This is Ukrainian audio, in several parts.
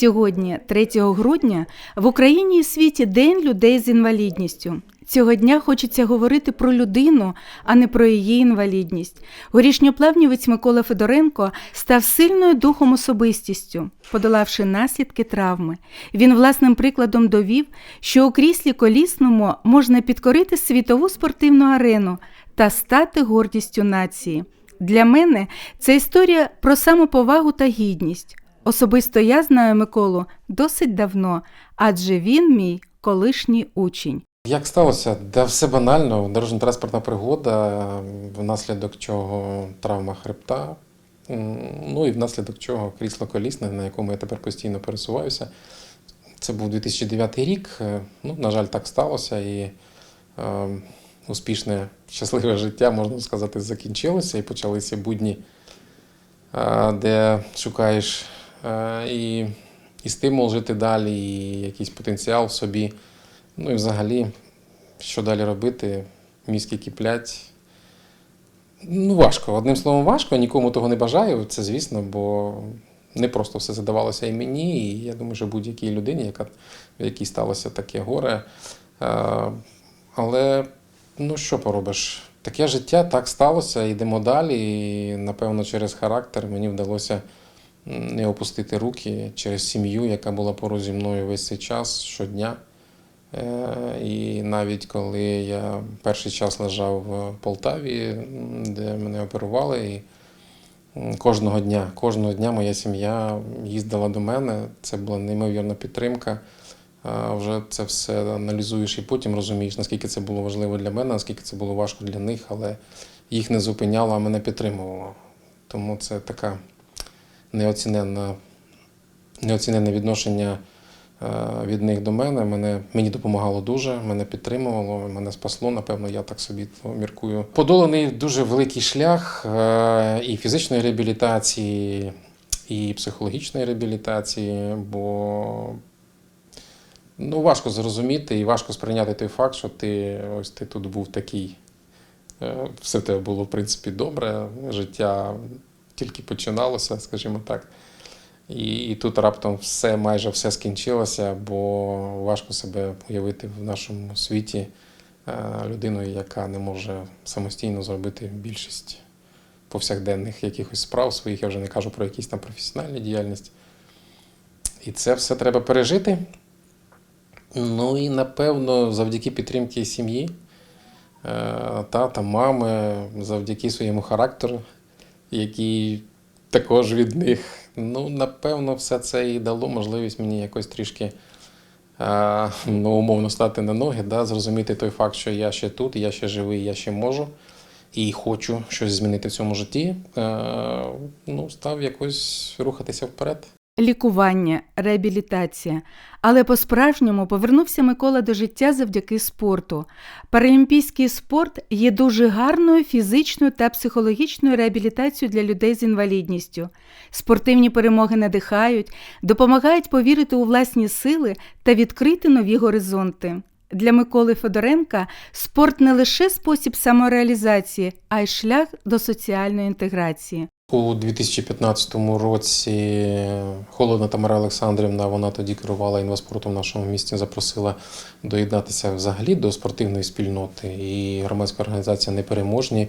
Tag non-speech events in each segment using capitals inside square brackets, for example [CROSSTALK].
Сьогодні, 3 грудня, в Україні і світі День людей з інвалідністю. Цього дня хочеться говорити про людину, а не про її інвалідність. Горішньоплавнівець Микола Федоренко став сильною духом особистістю, подолавши наслідки травми. Він власним прикладом довів, що у кріслі колісному можна підкорити світову спортивну арену та стати гордістю нації. Для мене це історія про самоповагу та гідність. Особисто я знаю Миколу досить давно, адже він мій колишній учень. Як сталося? Да все банально. Дорожньо-транспортна пригода, внаслідок чого травма хребта, ну і внаслідок чого крісло колісне, на якому я тепер постійно пересуваюся. Це був 2009 рік. Е, Ну, на жаль, так сталося. І е, успішне, щасливе життя, можна сказати, закінчилося і почалися будні, е, де шукаєш і, і стимул жити далі, і якийсь потенціал в собі. Ну і взагалі, що далі робити? Мізки киплять. Ну, важко. Одним словом, важко. Нікому того не бажаю, це звісно, бо не просто все задавалося і мені, і я думаю, що будь-якій людині, яка, в якій сталося таке горе. Е, Але ну що поробиш? Таке життя так сталося, йдемо далі. І, напевно, через характер мені вдалося не опустити руки через сім'ю, яка була поруч зі мною весь цей час щодня. Е, І навіть коли я перший час лежав в Полтаві, де мене оперували, і кожного дня, кожного дня моя сім'я їздила до мене. Це була неймовірна підтримка. Вже це все аналізуєш і потім розумієш, наскільки це було важливо для мене, наскільки це було важко для них, але їх не зупиняло, а мене підтримувало. Тому це така неоціненна, неоціненне відношення е, від них до мене. мене. Мені допомагало дуже, мене підтримувало, мене спасло, напевно, я так собі міркую. Подоланий дуже великий шлях е, і фізичної реабілітації, і психологічної реабілітації, бо ну, важко зрозуміти і важко сприйняти той факт, що ти ось ти тут був такий. Е, Все в тебе було, в принципі, добре, життя тільки починалося, скажімо так. І, і тут раптом все, майже все скінчилося, бо важко себе уявити в нашому світі е, людиною, яка не може самостійно зробити більшість повсякденних якихось справ своїх, я вже не кажу про якісь там професіональні діяльність. І це все треба пережити. Ну і напевно, завдяки підтримці сім'ї, е, тата, мами, завдяки своєму характеру, який також від них. Ну, напевно, все це і дало можливість мені якось трішки ну, умовно стати на ноги, да, зрозуміти той факт, що я ще тут, я ще живий, я ще можу і хочу щось змінити в цьому житті. Е, ну, став якось рухатися вперед. Лікування, реабілітація. Але по-справжньому повернувся Микола до життя завдяки спорту. Паралімпійський спорт є дуже гарною фізичною та психологічною реабілітацією для людей з інвалідністю. Спортивні перемоги надихають, допомагають повірити у власні сили та відкрити нові горизонти. Для Миколи Федоренка спорт не лише спосіб самореалізації, а й шлях до соціальної інтеграції. У 2015 році Холодна Тамара Олександрівна, вона тоді керувала інваспортом в нашому місті, запросила доєднатися взагалі до спортивної спільноти. І громадська організація Непереможні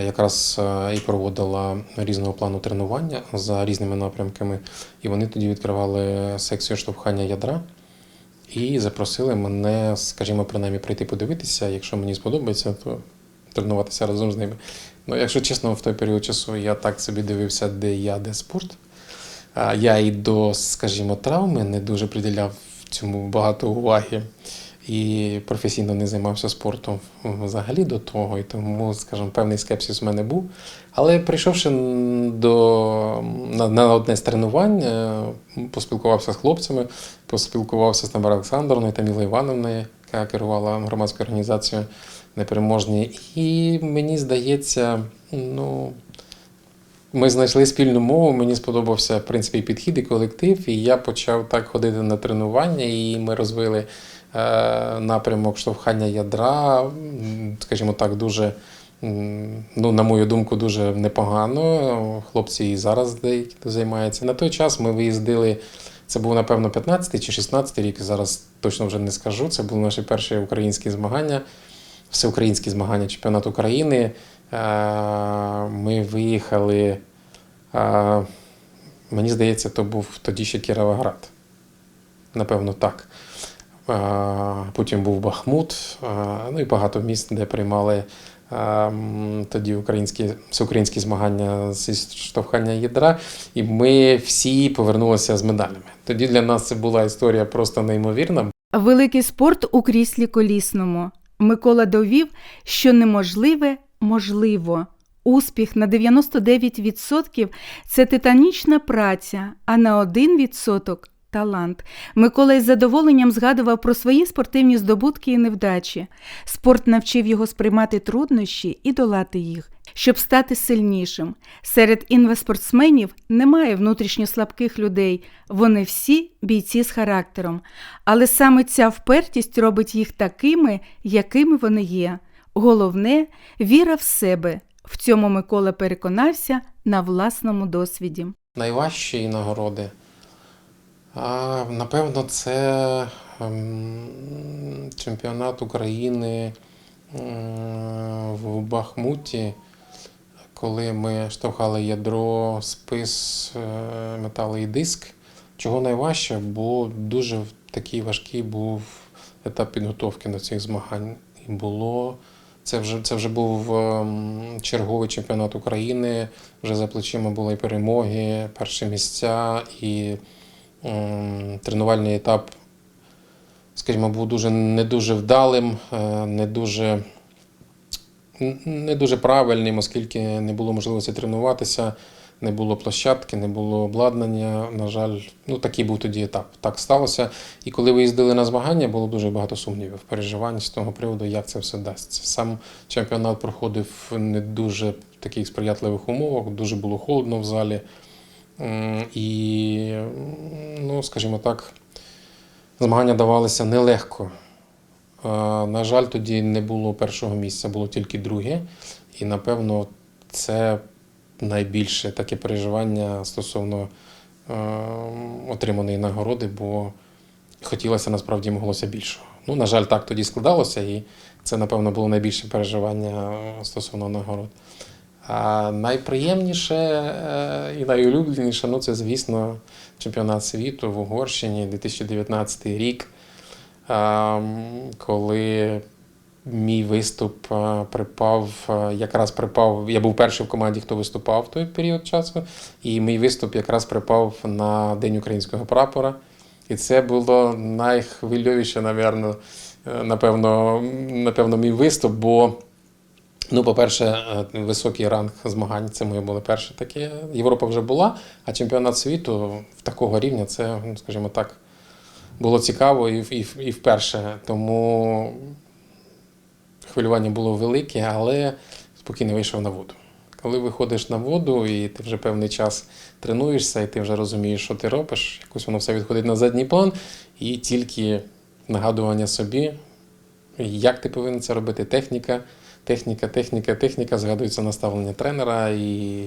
якраз е, і проводила різного плану тренування за різними напрямками. І вони тоді відкривали секцію штовхання ядра. І запросили мене, скажімо, принаймні прийти подивитися. Якщо мені сподобається, то тренуватися разом з ними. Ну, якщо чесно, в той період часу я так собі дивився, де я, де спорт. Я і до, скажімо, травми не дуже приділяв цьому багато уваги. І професійно не займався спортом взагалі до того, і тому, скажімо, певний скепсис у мене був. Але прийшовши до, на, на одне з тренувань, е, поспілкувався з хлопцями, поспілкувався з Тамарою Олександровною та Мілою Івановною, яка керувала громадською організацією непереможні. І мені здається, ну. Ми знайшли спільну мову, мені сподобався в принципі підхід і колектив, і я почав так ходити на тренування, і ми розвили е, напрямок штовхання ядра, скажімо так, дуже, ну, на мою думку, дуже непогано. Хлопці і зараз деякі займаються. На той час ми виїздили Це був, напевно, 15 чи 16 рік, зараз точно вже не скажу. Це були наші перші українські змагання, всеукраїнські змагання чемпіонат України. Е, Ми виїхали, е, мені здається, то був тоді ще Кіровоград. Напевно, так. Е, Потім був Бахмут, ну і багато міст, де приймали тоді українські, всеукраїнські змагання зі штовхання ядра. І ми всі повернулися з медалями. Тоді для нас це була історія просто неймовірна. Великий спорт у кріслі колісному. Микола довів, що неможливе можливо. Успіх на 99% – це титанічна праця, а на 1% – талант. Микола із задоволенням згадував про свої спортивні здобутки і невдачі. Спорт навчив його сприймати труднощі і долати їх, щоб стати сильнішим. Серед інвеспортсменів немає внутрішньо слабких людей, вони всі бійці з характером. Але саме ця впертість робить їх такими, якими вони є. Головне віра в себе. В цьому Микола переконався на власному досвіді. Найважчі нагороди. Напевно, це ем, чемпіонат України в Бахмуті, коли ми штовхали ядро, спис, е, метали і диск. Чого найважче, бо дуже такий важкий був етап підготовки до цих змагань. І було це вже, це вже був ем, черговий чемпіонат України. Вже за плечима були перемоги, перші місця, і тренувальний етап, скажімо, був дуже не дуже вдалим, е, не дуже, не дуже правильним, оскільки не було можливості тренуватися, не було площадки, не було обладнання. На жаль, ну такий був тоді етап. Так сталося. І коли виїздили на змагання, було дуже багато сумнівів, переживань з того приводу, як це все дасться. Сам чемпіонат проходив в не дуже таких сприятливих умовах, дуже було холодно в залі. І, ну, скажімо так, змагання давалися нелегко. На жаль, тоді не було першого місця, було тільки друге. І, напевно, це найбільше таке переживання стосовно отриманої нагороди, бо хотілося насправді моглося більшого. Ну, на жаль, так тоді складалося, і це, напевно, було найбільше переживання стосовно нагород. А найприємніше е, і найулюбленіше, ну це, звісно, чемпіонат світу в Угорщині 2019 рік, ем, коли мій виступ е, припав, е, якраз припав. Я був перший в команді, хто виступав в той період часу, і мій виступ якраз припав на День українського прапора. І це було найхвильовіше, напевно, напевно, мій виступ, бо. Ну, по-перше, е, високий ранг змагань це моє було перше таке. Європа вже була, а чемпіонат світу в такого рівня це, ну, скажімо так, було цікаво і, і, і вперше. Тому хвилювання було велике, але спокійно вийшов на воду. Коли виходиш на воду і ти вже певний час тренуєшся, і ти вже розумієш, що ти робиш, якось воно все відходить на задній план, і тільки нагадування собі, як ти повинен це робити, техніка, техніка, техніка, техніка, згадується наставлення тренера, і,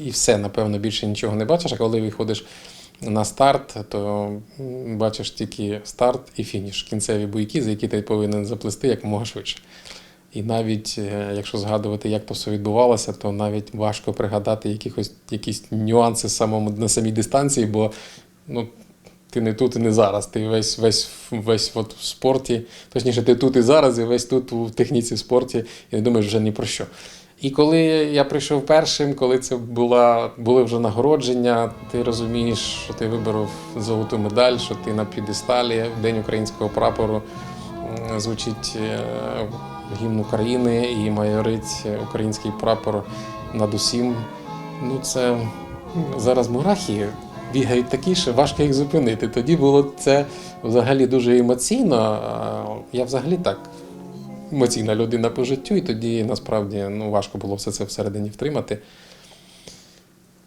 і все, напевно, більше нічого не бачиш. А коли виходиш на старт, то бачиш тільки старт і фініш, кінцеві бойки, за які ти повинен заплести якомога швидше. І навіть е, якщо згадувати, як то все відбувалося, то навіть важко пригадати якихось, якісь нюанси самому, на самій дистанції, бо ну, ти не тут і не зараз. Ти весь, весь, весь от в спорті, точніше, ти тут і зараз, і весь тут у техніці в спорті, і не думаєш вже ні про що. І коли я прийшов першим, коли це була, були вже нагородження, ти розумієш, що ти виборов золоту медаль, що ти на підесталі в День українського прапору звучить е, гімн України і майорить український прапор над усім. Ну, це зараз мурахи бігають такі, що важко їх зупинити. Тоді було це взагалі дуже емоційно. Я взагалі так емоційна людина по життю, і тоді насправді ну, важко було все це всередині втримати.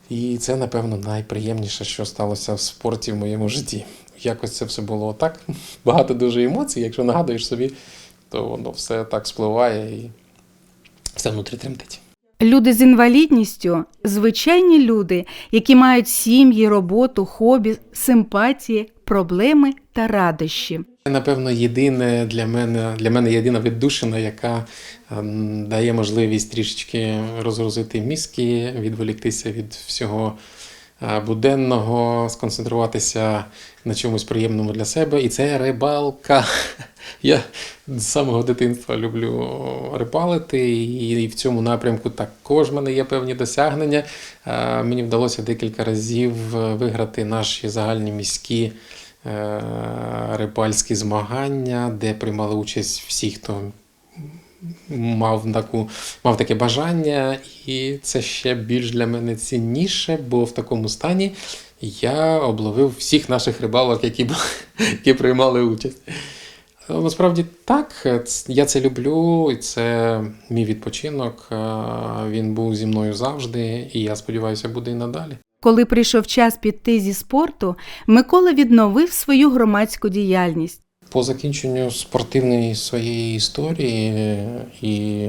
І це, напевно, найприємніше, що сталося в спорті в моєму житті. Якось це все було так. [LAUGHS] Багато дуже емоцій. Якщо нагадуєш собі, то воно все так спливає і все внутрі тремтить. Люди з інвалідністю звичайні люди, які мають сім'ї, роботу, хобі, симпатії, проблеми та радощі. Напевно, єдине для мене для мене єдина віддушина, яка ем, дає можливість трішечки розгрузити мізки, відволіктися від всього буденного, сконцентруватися на чомусь приємному для себе. І це рибалка. Я з самого дитинства люблю рибалити, і в цьому напрямку також в мене є певні досягнення. Е, Мені вдалося декілька разів е, виграти наші загальні міські е, рибальські змагання, де приймали участь всі, хто мав, таку, мав таке бажання, і це ще більш для мене цінніше, бо в такому стані я обловив всіх наших рибалок, які, які приймали участь. Насправді так, я це люблю, і це мій відпочинок. е, Він був зі мною завжди, і я сподіваюся, буде і надалі. Коли прийшов час піти зі спорту, Микола відновив свою громадську діяльність. По закінченню спортивної своєї історії е, і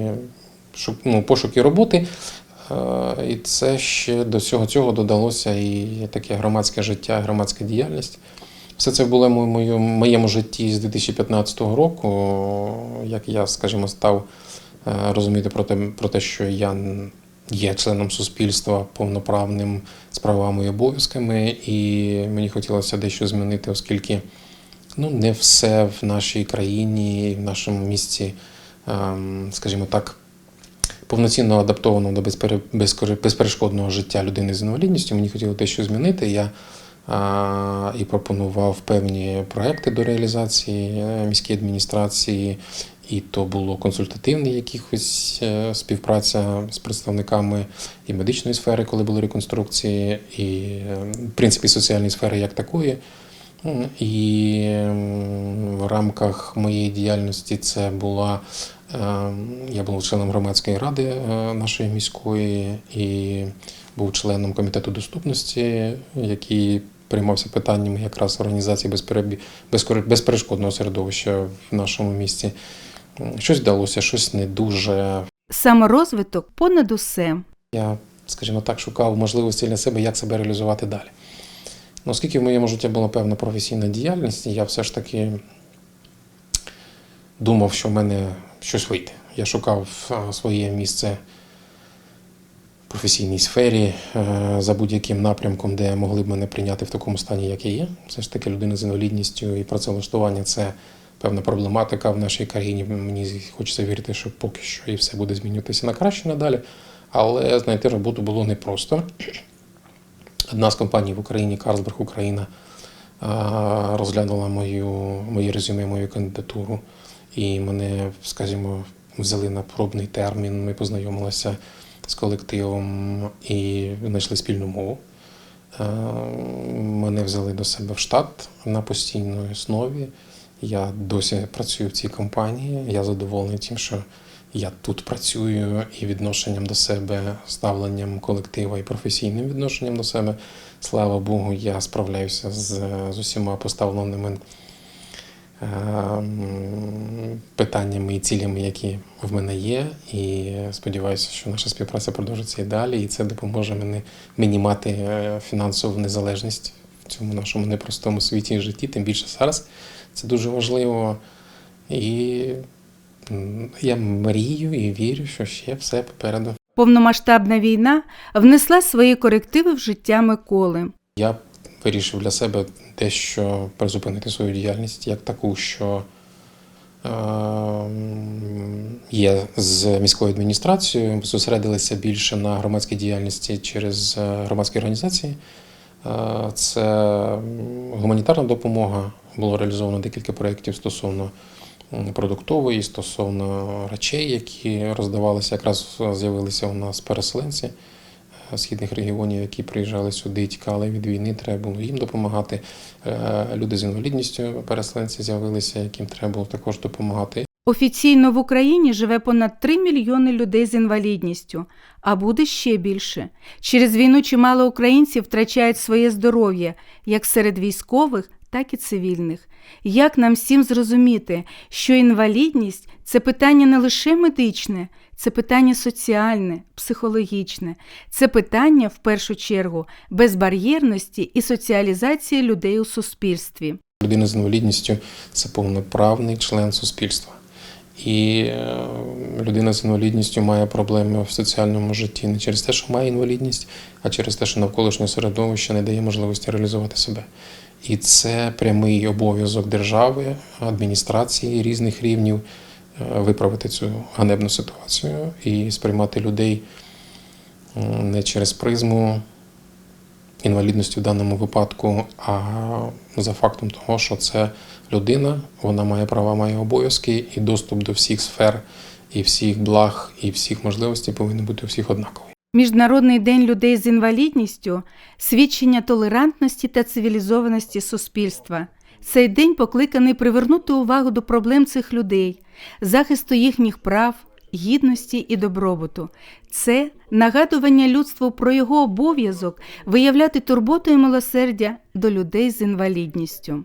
ну, пошуки роботи, е, і це ще до всього цього додалося і таке громадське життя, громадська діяльність. Все це було в моєму, моєму житті з 2015 року, як я, скажімо, став е, розуміти про те, про те, що я є членом суспільства повноправним з правами і обов'язками, і мені хотілося дещо змінити, оскільки ну, не все в нашій країні, в нашому місті, ем, скажімо так, повноцінно адаптовано до безпере- безперешкодного життя людини з інвалідністю. Мені хотілося дещо змінити. Я і пропонував певні проекти до реалізації е, міській адміністрації, і то було консультативні якихось е, співпраця з представниками і медичної сфери, коли були реконструкції, і е, в принципі соціальної сфери як такої. І в рамках моєї діяльності це була е, я був членом громадської ради е, нашої міської і був членом комітету доступності, який приймався питаннями якраз організації безперебі- безперешкодного середовища в нашому місті. Щось вдалося, щось не дуже. Саморозвиток понад усе. Я, скажімо так, шукав можливості для себе, як себе реалізувати далі. Ну, оскільки в моєму житті була певна професійна діяльність, я все ж таки думав, що в мене щось вийде. Я шукав своє місце в професійній сфері е, за будь-яким напрямком, де могли б мене прийняти в такому стані, як я є. Все ж таки людина з інвалідністю і працевлаштування це певна проблематика в нашій країні. Мені хочеться вірити, що поки що і все буде змінюватися на краще надалі. Але знайти роботу було непросто. Одна з компаній в Україні, Карлсберг Україна, розглянула мою, моє резюме, мою кандидатуру, і мене, скажімо, взяли на пробний термін. Ми познайомилися з колективом і знайшли спільну мову. Мене взяли до себе в штат на постійній основі. Я досі працюю в цій компанії. Я задоволений тим, що я тут працюю і відношенням до себе, ставленням колектива і професійним відношенням до себе. Слава Богу, я справляюся з, з усіма поставленими ем, питаннями і цілями, які в мене є. І сподіваюся, що наша співпраця продовжиться і далі, і це допоможе мені, мені мати е, фінансову незалежність в цьому нашому непростому світі і житті, тим більше зараз. Це дуже важливо. І я мрію і вірю, що ще все попереду. Повномасштабна війна внесла свої корективи в життя Миколи. Я вирішив для себе дещо призупинити свою діяльність як таку, що е, є з міською адміністрацією, зосередилися більше на громадській діяльності через е, громадські організації. Е, Це гуманітарна допомога. Було реалізовано декілька проєктів стосовно продуктової, стосовно речей, які роздавалися. Якраз з'явилися у нас переселенці е, східних регіонів, які приїжджали сюди, тікали від війни, треба було їм допомагати. Е, Люди з інвалідністю, переселенці з'явилися, яким треба було також допомагати. Офіційно в Україні живе понад 3 мільйони людей з інвалідністю, а буде ще більше. Через війну чимало українців втрачають своє здоров'я як серед військових, так і цивільних. Як нам всім зрозуміти, що інвалідність це питання не лише медичне, це питання соціальне, психологічне, це питання в першу чергу безбар'єрності і соціалізації людей у суспільстві. Людина з інвалідністю це повноправний член суспільства. І е, людина з інвалідністю має проблеми в соціальному житті не через те, що має інвалідність, а через те, що навколишнє середовище не дає можливості реалізувати себе. І це прямий обов'язок держави, адміністрації різних рівнів е, виправити цю ганебну ситуацію і сприймати людей не через призму інвалідності в даному випадку, а за фактом того, що це людина, вона має права, має обов'язки, і доступ до всіх сфер, і всіх благ, і всіх можливостей повинен бути у всіх однаковий. Міжнародний день людей з інвалідністю свідчення толерантності та цивілізованості суспільства. Цей день покликаний привернути увагу до проблем цих людей, захисту їхніх прав, гідності і добробуту. Це нагадування людству про його обов'язок виявляти турботу і милосердя до людей з інвалідністю.